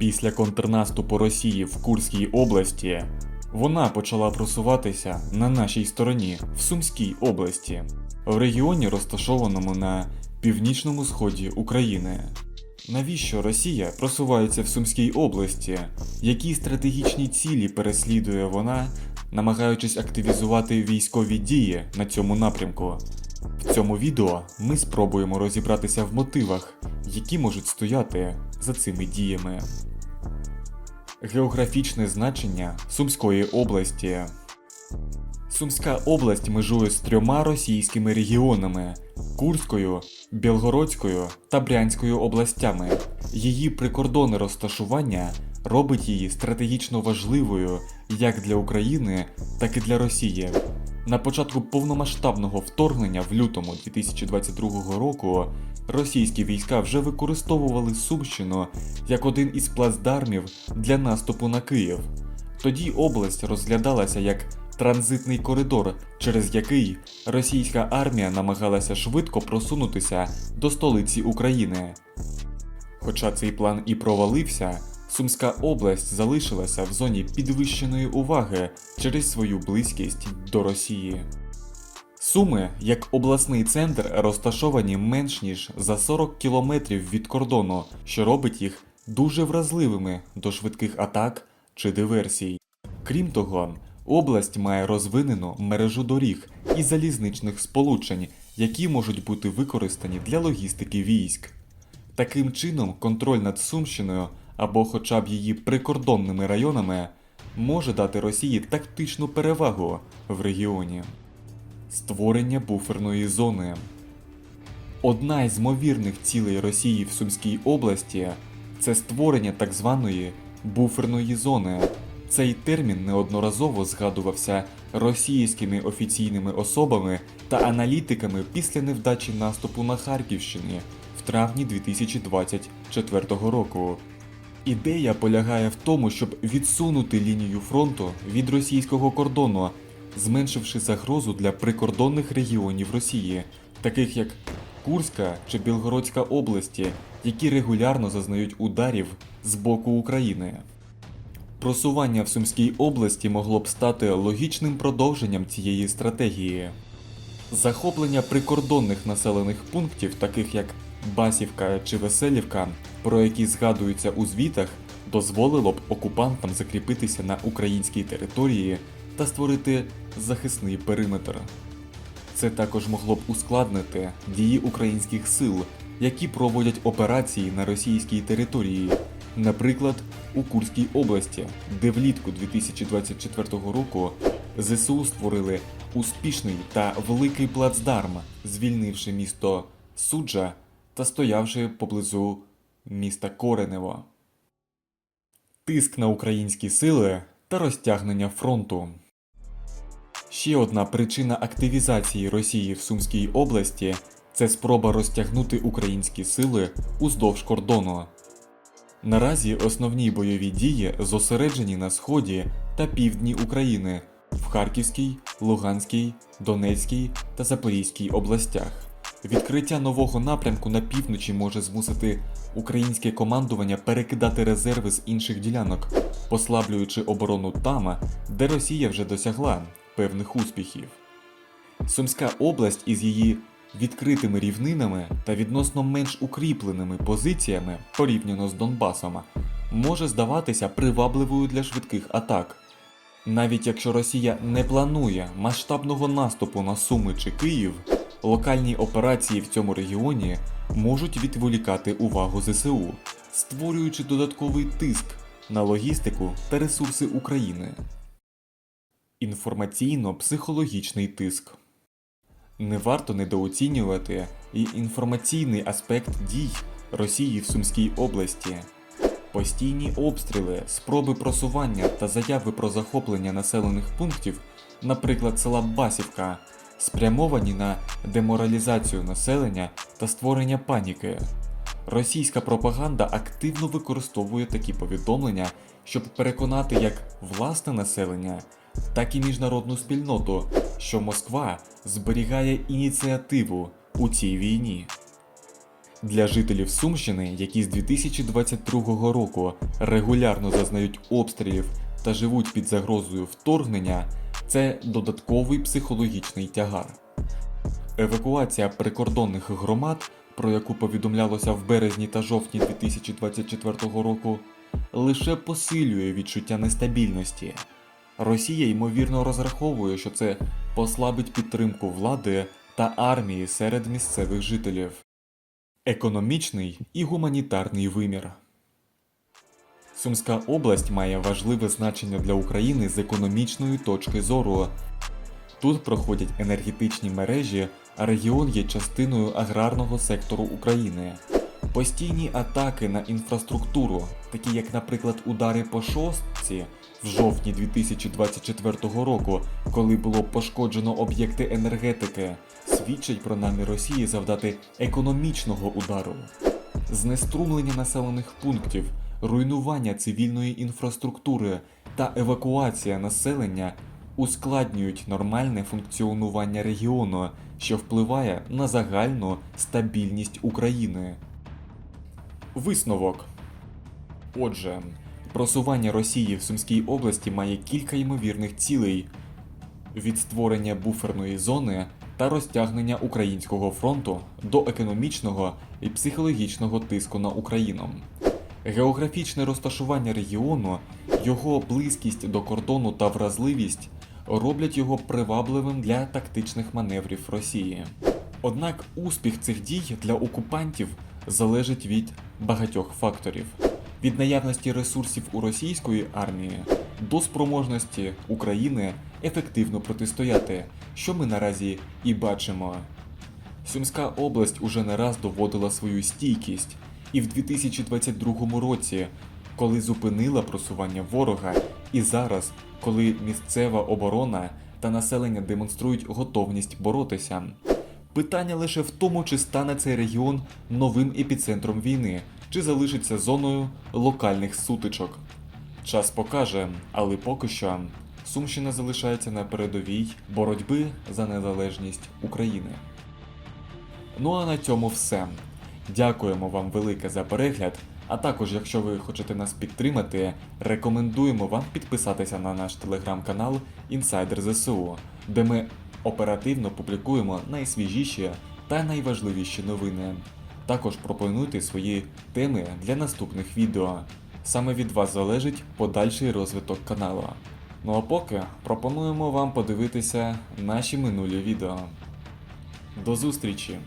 Після контрнаступу Росії в Курській області вона почала просуватися на нашій стороні в Сумській області, в регіоні, розташованому на північному сході України. Навіщо Росія просувається в Сумській області? Які стратегічні цілі переслідує вона, намагаючись активізувати військові дії на цьому напрямку? В цьому відео ми спробуємо розібратися в мотивах, які можуть стояти за цими діями. Географічне значення Сумської області. Сумська область межує з трьома російськими регіонами Курською, Білгородською та Брянською областями. Її прикордонне розташування робить її стратегічно важливою як для України, так і для Росії. На початку повномасштабного вторгнення в лютому 2022 року російські війська вже використовували Сумщину як один із плацдармів для наступу на Київ. Тоді область розглядалася як транзитний коридор, через який російська армія намагалася швидко просунутися до столиці України. Хоча цей план і провалився, Сумська область залишилася в зоні підвищеної уваги через свою близькість до Росії. Суми, як обласний центр, розташовані менш ніж за 40 кілометрів від кордону, що робить їх дуже вразливими до швидких атак чи диверсій. Крім того, область має розвинену мережу доріг і залізничних сполучень, які можуть бути використані для логістики військ. Таким чином, контроль над Сумщиною або хоча б її прикордонними районами може дати Росії тактичну перевагу в регіоні. Створення буферної зони. Одна із ймовірних цілей Росії в Сумській області це створення так званої буферної зони. Цей термін неодноразово згадувався російськими офіційними особами та аналітиками після невдачі наступу на Харківщині в травні 2024 року. Ідея полягає в тому, щоб відсунути лінію фронту від російського кордону, зменшивши загрозу для прикордонних регіонів Росії, таких як Курська чи Білгородська області, які регулярно зазнають ударів з боку України. Просування в Сумській області могло б стати логічним продовженням цієї стратегії. Захоплення прикордонних населених пунктів, таких як Басівка чи Веселівка, про які згадуються у звітах, дозволило б окупантам закріпитися на українській території та створити захисний периметр. Це також могло б ускладнити дії українських сил, які проводять операції на російській території, наприклад, у Курській області, де влітку 2024 року ЗСУ створили успішний та великий плацдарм, звільнивши місто Суджа та стоявши поблизу міста Коренево. Тиск на українські сили та розтягнення фронту. Ще одна причина активізації Росії в Сумській області це спроба розтягнути українські сили уздовж кордону. Наразі основні бойові дії зосереджені на сході та півдні України в Харківській, Луганській, Донецькій та Запорізькій областях. Відкриття нового напрямку на півночі може змусити українське командування перекидати резерви з інших ділянок, послаблюючи оборону там, де Росія вже досягла певних успіхів. Сумська область із її відкритими рівнинами та відносно менш укріпленими позиціями порівняно з Донбасом може здаватися привабливою для швидких атак. Навіть якщо Росія не планує масштабного наступу на Суми чи Київ, локальні операції в цьому регіоні можуть відволікати увагу ЗСУ, створюючи додатковий тиск на логістику та ресурси України. Інформаційно-психологічний тиск. Не варто недооцінювати і інформаційний аспект дій Росії в Сумській області. Постійні обстріли, спроби просування та заяви про захоплення населених пунктів, наприклад, села Басівка, спрямовані на деморалізацію населення та створення паніки. Російська пропаганда активно використовує такі повідомлення, щоб переконати як власне населення, так і міжнародну спільноту, що Москва зберігає ініціативу у цій війні. Для жителів Сумщини, які з 2022 року регулярно зазнають обстрілів та живуть під загрозою вторгнення, це додатковий психологічний тягар. Евакуація прикордонних громад, про яку повідомлялося в березні та жовтні 2024 року, лише посилює відчуття нестабільності. Росія ймовірно розраховує, що це послабить підтримку влади та армії серед місцевих жителів. Економічний і гуманітарний вимір. Сумська область має важливе значення для України з економічної точки зору. Тут проходять енергетичні мережі, а регіон є частиною аграрного сектору України. Постійні атаки на інфраструктуру, такі як, наприклад, удари по шостці в жовтні 2024 року, коли було пошкоджено об'єкти енергетики, свідчать про намір Росії завдати економічного удару. Знеструмлення населених пунктів, руйнування цивільної інфраструктури та евакуація населення ускладнюють нормальне функціонування регіону, що впливає на загальну стабільність України. Висновок. Отже, просування Росії в Сумській області має кілька ймовірних цілей від створення буферної зони та розтягнення українського фронту до економічного і психологічного тиску на Україну. Географічне розташування регіону, його близькість до кордону та вразливість роблять його привабливим для тактичних маневрів Росії. Однак успіх цих дій для окупантів залежить від багатьох факторів: від наявності ресурсів у російської армії до спроможності України ефективно протистояти, що ми наразі і бачимо. Сумська область уже не раз доводила свою стійкість, і в 2022 році, коли зупинила просування ворога, і зараз, коли місцева оборона та населення демонструють готовність боротися. Питання лише в тому, чи стане цей регіон новим епіцентром війни, чи залишиться зоною локальних сутичок. Час покаже, але поки що Сумщина залишається на передовій боротьби за незалежність України. Ну а на цьому все. Дякуємо вам велике за перегляд. А також, якщо ви хочете нас підтримати, рекомендуємо вам підписатися на наш телеграм-канал Інсайдер ЗСУ, де ми оперативно публікуємо найсвіжіші та найважливіші новини. Також пропонуйте свої теми для наступних відео. Саме від вас залежить подальший розвиток каналу. Ну а поки пропонуємо вам подивитися наші минулі відео. До зустрічі!